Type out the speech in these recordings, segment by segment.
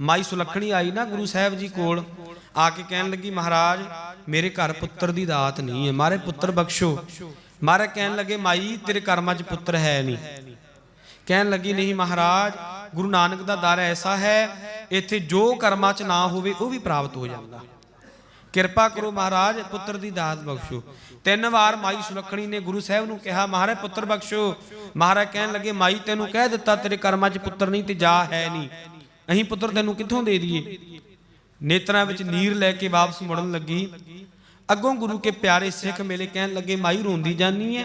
ਮਾਈ ਸੁਲੱਖਣੀ ਆਈ ਨਾ ਗੁਰੂ ਸਾਹਿਬ ਜੀ ਕੋਲ, ਆ ਕੇ ਕਹਿਣ ਲੱਗੀ, ਮਹਾਰਾਜ, ਮੇਰੇ ਘਰ ਪੁੱਤਰ ਦੀ ਦਾਤ ਨਹੀਂ ਹੈ। ਮਾਰੇ ਪੁੱਤਰ ਬਖਸ਼ੋ। ਮਹਾਰਾਜ ਕਹਿਣ ਲੱਗੇ, ਮਾਈ, ਤੇਰੇ ਕਰਮਾਂ 'ਚ ਪੁੱਤਰ ਹੈ ਨਹੀਂ। ਕਹਿਣ ਲੱਗੀ, ਨਹੀਂ ਮਹਾਰਾਜ, ਗੁਰੂ ਨਾਨਕ ਦਾ ਦਰ ਐਸਾ ਹੈ, ਇੱਥੇ ਜੋ ਕਰਮਾਂ 'ਚ ਨਾ ਹੋਵੇ, ਉਹ ਵੀ ਪ੍ਰਾਪਤ ਹੋ ਜਾਂਦਾ। ਕਿਰਪਾ ਕਰੋ ਮਹਾਰਾਜ, ਪੁੱਤਰ ਦੀ ਦਾਤ ਬਖਸ਼ੋ। ਤਿੰਨ ਵਾਰ ਮਾਈ ਸੁਲੱਖਣੀ ਨੇ ਗੁਰੂ ਸਾਹਿਬ ਨੂੰ ਕਿਹਾ, ਮਹਾਰਾਜ, ਪੁੱਤਰ ਬਖਸ਼ੋ। ਮਹਾਰਾਜ ਕਹਿਣ ਲੱਗੇ, ਮਾਈ, ਤੈਨੂੰ ਕਹਿ ਦਿੱਤਾ, ਤੇਰੇ ਕਰਮਾਂ 'ਚ ਪੁੱਤਰ ਨਹੀਂ ਤੇ ਜਾ ਹੈ ਨਹੀਂ। ਅਸੀਂ ਪੁੱਤਰ ਤੈਨੂੰ ਕਿੱਥੋਂ ਦੇ ਦਈਏ? ਨੇਤਰਾਂ ਵਿੱਚ ਨੀਰ ਲੈ ਕੇ ਵਾਪਸ ਮੁੜਨ ਲੱਗੀ। ਅੱਗੋਂ ਗੁਰੂ ਕੇ ਪਿਆਰੇ ਸਿੱਖ ਮੇਲੇ ਕਹਿਣ ਲੱਗੇ, ਮਾਈ ਰੋਂਦੀ ਜਾਨੀ ਐ।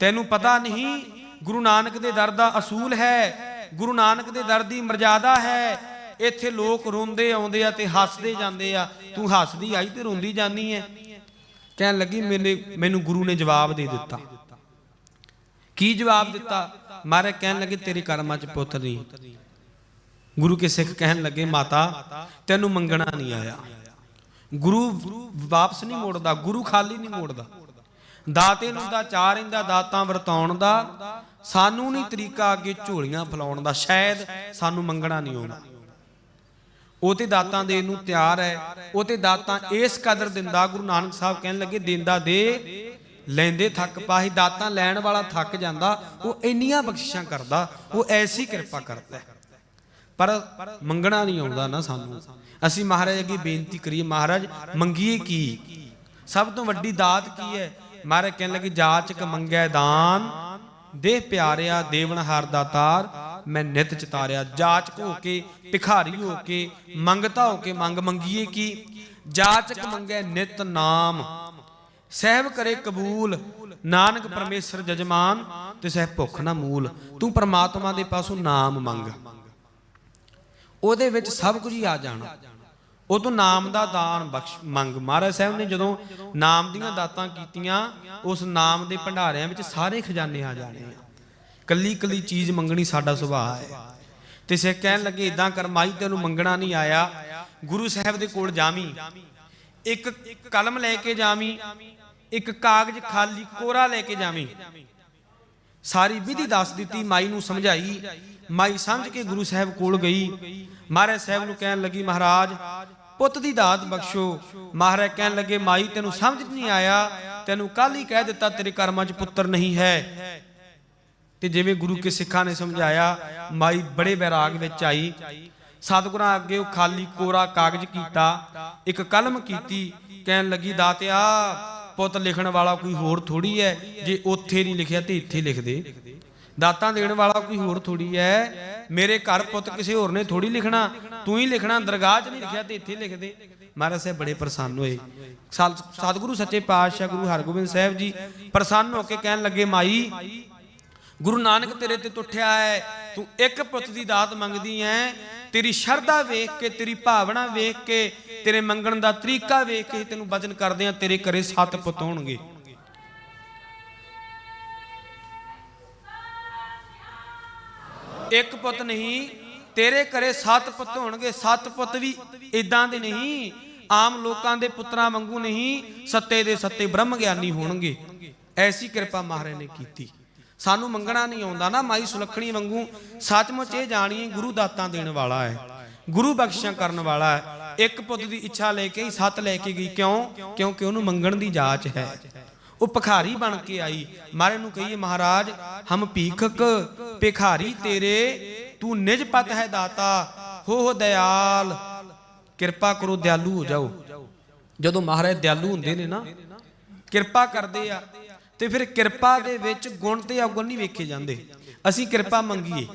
ਤੈਨੂੰ ਪਤਾ ਨਹੀਂ, ਗੁਰੂ ਨਾਨਕ ਦੇ ਦਰ ਦਾ ਅਸੂਲ ਹੈ। ਗੁਰੂ ਨਾਨਕ ਦੇ ਦਰ ਦੀ ਮਰਜ਼ਾਦਾ ਹੈ। ਇੱਥੇ ਲੋਕ ਰੋਂਦੇ ਆਉਂਦੇ ਆ ਤੇ ਹੱਸਦੇ ਜਾਂਦੇ ਆ। ਤੂੰ ਹੱਸਦੀ ਆਈ ਤੇ ਰੋਂਦੀ ਜਾਨੀ ਐ। ਕਹਿਣ ਲੱਗੀ, ਮੈਨੇ, ਮੈਨੂੰ ਗੁਰੂ ਨੇ ਜਵਾਬ ਦੇ ਦਿੱਤਾ। ਕੀ ਜਵਾਬ ਦਿੱਤਾ? ਮਾਰੇ ਕਹਿਣ ਲੱਗੇ, ਤੇਰੇ ਕਰਮਾਂ 'ਚ ਪੁੱਤ ਨਹੀਂ। ਗੁਰੂ ਕੇ ਸਿੱਖ ਕਹਿਣ ਲੱਗੇ, ਮਾਤਾ, ਤੈਨੂੰ ਮੰਗਣਾ ਨਹੀਂ ਆਇਆ। ਗੁਰੂ ਵਾਪਸ ਨਹੀਂ ਮੋੜਦਾ, ਗੁਰੂ ਖਾਲੀ ਨਹੀਂ ਮੋੜਦਾ। ਦਾਤੇ ਨੂੰ ਦਾ ਚਾਰ ਇੰਦਾ ਦਾਤਾਂ ਵਰਤਾਉਣ ਦਾ। ਸਾਨੂੰ ਨਹੀਂ ਤਰੀਕਾ ਅੱਗੇ ਝੋਲੀਆਂ ਫਲਾਉਣ ਦਾ। ਸ਼ਾਇਦ ਸਾਨੂੰ ਮੰਗਣਾ ਨਹੀਂ ਆਉਣਾ। ਉਹ ਤੇ ਦਾਤਾਂ ਦੇਣ ਨੂੰ ਤਿਆਰ ਹੈ। ਉਹ ਤੇ ਦਾਤਾਂ ਇਸ ਕਦਰ ਦਿੰਦਾ। ਗੁਰੂ ਨਾਨਕ ਸਾਹਿਬ ਕਹਿਣ ਲੱਗੇ, ਦਿੰਦਾ ਦੇ। ਲੈਂਦੇ ਥੱਕ ਪਾਹੀ, ਦਾਤਾਂ ਲੈਣ ਵਾਲਾ ਥੱਕ ਜਾਂਦਾ। ਉਹ ਇੰਨੀਆਂ ਬਖਸ਼ਿਸ਼ਾਂ ਕਰਦਾ। ਉਹ ਐਸੀ ਕਿਰਪਾ ਕਰਦਾ। ਹੈ ਪਰ ਮੰਗਣਾ ਨਹੀਂ ਆਉਂਦਾ ਨਾ ਸਾਨੂੰ। ਅਸੀਂ ਮਹਾਰਾਜ ਅੱਗੇ ਬੇਨਤੀ ਕਰੀਏ, ਮਹਾਰਾਜ ਮੰਗੀਏ ਕੀ? ਸਭ ਤੋਂ ਵੱਡੀ ਦਾਤ ਕੀ ਹੈ? ਮਹਾਰਾਜ ਕਹਿਣ ਲੱਗੇ ਜਾਚਕ ਮੰਗੈ ਦਾਨ, ਦੇਹ ਪਿਆਰਿਆ ਦੇਵਨਹਾਰ ਦਾਤਾਰ ਮੈਂ ਨਿਤ ਚਤਾਰਿਆ। ਜਾਚਕ ਹੋ ਕੇ, ਭਿਖਾਰੀ ਹੋ ਕੇ, ਮੰਗਤਾ ਹੋ ਕੇ ਮੰਗ ਮੰਗੀਏ ਕੀ? ਜਾਚਕ ਮੰਗੈ ਨਿਤ ਨਾਮ, ਸਹਿਬ ਕਰੇ ਕਬੂਲ, ਨਾਨਕ ਪਰਮੇਸ਼ਰ ਜਜਮਾਨ, ਤੇ ਸਹਿ ਭੁੱਖ ਨਾ ਮੂਲ। ਤੂੰ ਪਰਮਾਤਮਾ ਦੇ ਪਾਸੋਂ ਨਾਮ ਮੰਗ। ਉਹਦੇ ਵਿੱਚ ਸਭ ਕੁਝ ਹੀ ਆ ਜਾਣਾ। ਉਹ ਤੋਂ ਨਾਮ ਦਾ ਦਾਨ ਬਖਸ਼ ਮੰਗ। ਮਹਾਰਾਜ ਸਾਹਿਬ ਨੇ ਜਦੋਂ ਨਾਮ ਦੀਆਂ ਦਾਤਾਂ ਕੀਤੀਆਂ, ਉਸ ਨਾਮ ਦੇ ਭੰਡਾਰਿਆਂ ਵਿੱਚ ਸਾਰੇ ਖਜ਼ਾਨੇ ਆ ਜਾਣੇ ਆ। ਕੱਲੀ ਕੱਲੀ ਚੀਜ਼ ਮੰਗਣੀ ਸਾਡਾ ਸੁਭਾਅ ਹੈ। ਤੇ ਸਿੱਖ ਕਹਿਣ ਲੱਗੇ ਇਦਾਂ ਕਰ, ਮਾਈ ਤੈਨੂੰ ਮੰਗਣਾ ਨਹੀਂ ਆਇਆ। ਗੁਰੂ ਸਾਹਿਬ ਦੇ ਕੋਲ ਜਾਵੀਂ। ਇੱਕ ਕਲਮ ਲੈ ਕੇ ਜਾਵੀਂ। ਇੱਕ ਕਾਗਜ਼ ਖਾਲੀ ਕੋਰਾ ਲੈ ਕੇ ਜਾਵੀਂ। ਸਾਰੀ ਵਿਧੀ ਦੱਸ ਦਿੱਤੀ, ਮਾਈ ਨੂੰ ਸਮਝਾਈ। ਮਾਈ ਸਮਝ ਕੇ ਗੁਰੂ ਸਾਹਿਬ ਕੋਲ ਗਈ। ਮਹਾਰਾਜ ਸਾਹਿਬ ਨੂੰ ਕਹਿਣ ਲੱਗੀ, ਮਹਾਰਾਜ, ਪੁੱਤ ਦੀ ਦਾਤ ਬਖਸ਼ੋ। ਮਹਾਰਾਜ ਕਹਿਣ ਲੱਗੇ, ਮਾਈ, ਤੈਨੂੰ ਸਮਝ ਨਹੀਂ ਆਇਆ। ਤੈਨੂੰ ਕੱਲ ਹੀ ਕਹਿ ਦਿੱਤਾ, ਤੇਰੇ ਕਰਮਾਂ 'ਚ ਪੁੱਤਰ ਨਹੀਂ ਹੈ। ਤੇ ਜਿਵੇਂ ਗੁਰੂ ਕੇ ਸਿੱਖਾਂ ਨੇ ਸਮਝਾਇਆ, ਮਾਈ ਬੜੇ ਬੈਰਾਗ ਵਿੱਚ ਆਈ। ਸਤਿਗੁਰਾਂ ਅੱਗੇ ਉਹ ਖਾਲੀ ਕੋਰਾ ਕਾਗਜ਼ ਕੀਤਾ, ਇੱਕ ਕਲਮ ਕੀਤੀ, ਕਹਿਣ ਲੱਗੀ, ਦਾਤਿਆ, ਪੁੱਤ ਲਿਖਣ ਵਾਲਾ ਕੋਈ ਹੋਰ ਥੋੜੀ ਹੈ। ਜੇ ਉੱਥੇ ਨਹੀਂ ਲਿਖਿਆ ਤੇ ਇੱਥੇ ਲਿਖ ਦੇ। ਦਾਤਾਂ ਦੇਣ ਵਾਲਾ ਕੋਈ ਹੋਰ ਥੋੜੀ ਹੈ। ਮੇਰੇ ਘਰ ਪੁੱਤ ਕਿਸੇ ਹੋਰ ਨੇ ਥੋੜੀ ਲਿਖਣਾ। ਤੂੰ ਹੀ ਲਿਖਣਾ, ਦਰਗਾਹ 'ਚ ਨਹੀਂ ਲਿਖਿਆ ਤੇ ਇੱਥੇ ਲਿਖ ਦੇ ਮਹਾਰਾਜ ਸਾਹਿਬ ਬੜੇ ਪ੍ਰਸੰਨ ਹੋਏ। ਸਤਿਗੁਰੂ, ਸੱਚੇ ਪਾਤਸ਼ਾਹ ਗੁਰੂ ਹਰਗੋਬਿੰਦ ਸਾਹਿਬ ਜੀ ਪ੍ਰਸੰਨ ਹੋ ਕੇ ਕਹਿਣ ਲੱਗੇ, ਮਾਈ, ਗੁਰੂ ਨਾਨਕ ਤੇਰੇ ਤੇ ਟੁੱਟਿਆ ਹੈ। ਤੂੰ ਇੱਕ ਪੁੱਤ ਦੀ ਦਾਤ ਮੰਗਦੀ ਐ ਤੇਰੀ ਸ਼ਰਧਾ ਵੇਖ ਕੇ, ਤੇਰੀ ਭਾਵਨਾ ਵੇਖ ਕੇ, ਤੇਰੇ ਮੰਗਣ ਦਾ ਤਰੀਕਾ ਵੇਖ ਕੇ ਤੈਨੂੰ ਵਚਨ ਕਰਦੇ ਆ ਤੇਰੇ ਘਰੇ ਸੱਤ ਪੁੱਤ ਹੋਣਗੇ। ਇੱਕ ਪੁੱਤ ਨਹੀਂ, ਤੇਰੇ ਘਰੇ ਸੱਤ ਪੁੱਤ ਹੋਣਗੇ, ਸੱਤ ਪੁੱਤ ਵੀ ਇਦਾਂ ਦੇ ਨਹੀਂ। ਆਮ ਲੋਕਾਂ ਦੇ ਪੁੱਤਰਾਂ ਵਾਂਗੂ ਨਹੀਂ, ਸੱਤੇ ਦੇ ਸੱਤੇ ਬ੍ਰਹਮ ਗਿਆਨੀ ਹੋਣਗੇ। ਐਸੀ ਕਿਰਪਾ ਮਹਾਰਾਜ ਨੇ ਕੀਤੀ। ਸਾਨੂੰ ਮੰਗਣਾ ਨਹੀਂ ਆਉਂਦਾ ਨਾ, ਮਾਈ ਸੁਲੱਖਣੀ ਵਾਂਗੂ। ਸੱਚਮੁੱਚ ਇਹ ਜਾਣੀਏ, ਗੁਰੂ ਦਾਤਾਂ ਦੇਣ ਵਾਲਾ ਹੈ। ਗੁਰੂ ਬਖਸ਼ਿਸ਼ਾਂ ਕਰਨ ਵਾਲਾ ਹੈ। ਇੱਕ ਪੁੱਤ ਦੀ ਇੱਛਾ ਲੈ ਕੇ ਹੀ ਸੱਤ ਲੈ ਕੇ ਗਈ। ਕਿਉਂ? ਕਿਉਂਕਿ ਉਹਨੂੰ ਮੰਗਣ ਦੀ ਜਾਚ ਹੈ। ਉਹ ਭਖਾਰੀ ਬਣ ਕੇ ਆਈ। ਮਹਾਰਾਜ ਨੂੰ ਕਹੀਏ, ਮਹਾਰਾਜ, ਹਮ ਭੀਖਕ ਭਿਖਾਰੀ ਤੇਰੇ, ਤੂੰ ਨਿਜ ਪਤ ਹੈ ਦਾਤਾ, ਹੋ ਹੋ ਕਿਰਪਾ ਕਰੋ ਦਿਆਲੂ ਹੋ ਜਾਓ। ਜਦੋਂ ਮਹਾਰਾਜ ਦਿਆਲੂ ਹੁੰਦੇ ਨੇ ਨਾ, ਕਿਰਪਾ ਕਰਦੇ ਆ, ਤੇ ਫਿਰ ਕਿਰਪਾ ਦੇ ਵਿੱਚ ਗੁਣ ਤੇ ਔਗਣ ਨਹੀਂ ਵੇਖੇ ਜਾਂਦੇ। ਅਸੀਂ ਕਿਰਪਾ ਮੰਗੀਏ।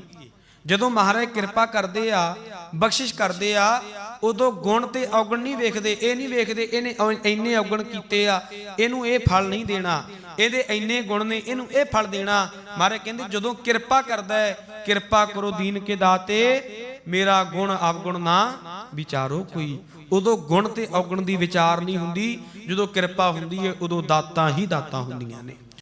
ਜਦੋਂ ਮਹਾਰਾਜ ਕਿਰਪਾ ਕਰਦੇ ਆ, ਬਖਸ਼ਿਸ਼ ਕਰਦੇ ਆ, ਉਦੋਂ ਗੁਣ ਤੇ ਔਗਣ ਨਹੀਂ ਵੇਖਦੇ, ਇਹ ਨਹੀਂ ਵੇਖਦੇ, ਇਹਨੇ ਇੰਨੇ ਔਗਣ ਕੀਤੇ ਆ, ਇਹਨੂੰ ਇਹ ਫਲ ਨਹੀਂ ਦੇਣਾ। ਇਹਦੇ ਇੰਨੇ ਗੁਣ ਨੇ, ਇਹਨੂੰ ਇਹ ਫਲ ਦੇਣਾ। ਮਹਾਰਾਜ ਕਹਿੰਦੇ, ਜਦੋਂ ਕਿਰਪਾ ਕਰਦਾ ਹੈ, ਕਿਰਪਾ ਕਰੋ ਦੀਨ ਕੇ ਦਾਤੇ, ਮੇਰਾ ਗੁਣ ਅਵਗੁਣ ਨਾ ਵਿਚਾਰੋ ਕੋਈ। ਉਦੋਂ ਗੁਣ ਤੇ ਔਗਣ ਦੀ ਵਿਚਾਰ ਨਹੀਂ ਹੁੰਦੀ। ਜਦੋਂ ਕਿਰਪਾ ਹੁੰਦੀ ਹੈ, ਉਦੋਂ ਦਾਤਾਂ ਹੀ ਦਾਤਾਂ ਹੁੰਦੀਆਂ ਨੇ।